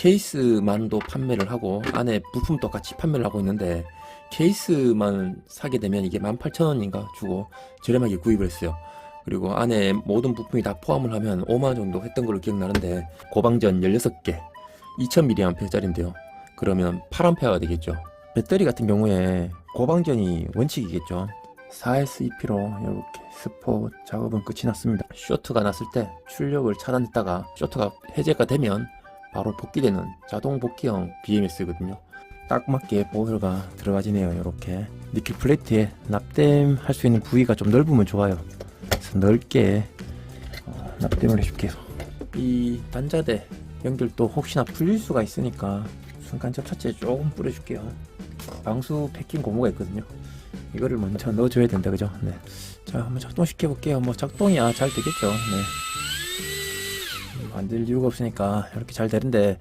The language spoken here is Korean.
케이스만도 판매를 하고 안에 부품도 같이 판매를 하고 있는데 케이스만 사게 되면 이게 18,000원인가 주고 저렴하게 구입을 했어요. 그리고 안에 모든 부품이 다 포함을 하면 5만원 정도 했던 걸로 기억나는데 고방전 16개 2000mAh짜리인데요. 그러면 8A가 되겠죠. 배터리 같은 경우에 고방전이 원칙이겠죠. 4S2P로 이렇게 스포 작업은 끝이 났습니다. 쇼트가 났을 때 출력을 차단했다가 쇼트가 해제가 되면 바로 복귀되는 자동 복귀형 BMS거든요. 딱 맞게 보일가 들어가지네요. 이렇게 니켈 플레이트에 납땜 할 수 있는 부위가 좀 넓으면 좋아요. 그래서 넓게 어, 납땜을 해줄게요. 이 단자대 연결도 혹시나 풀릴 수가 있으니까 순간 접착제 조금 뿌려줄게요. 방수 패킹 고무가 있거든요. 이거를 먼저 넣어줘야 된다, 그죠? 네. 자, 한번 작동시켜 볼게요. 뭐 작동이야 잘 되겠죠. 네. 안될 이유가 없으니까 이렇게 잘 되는데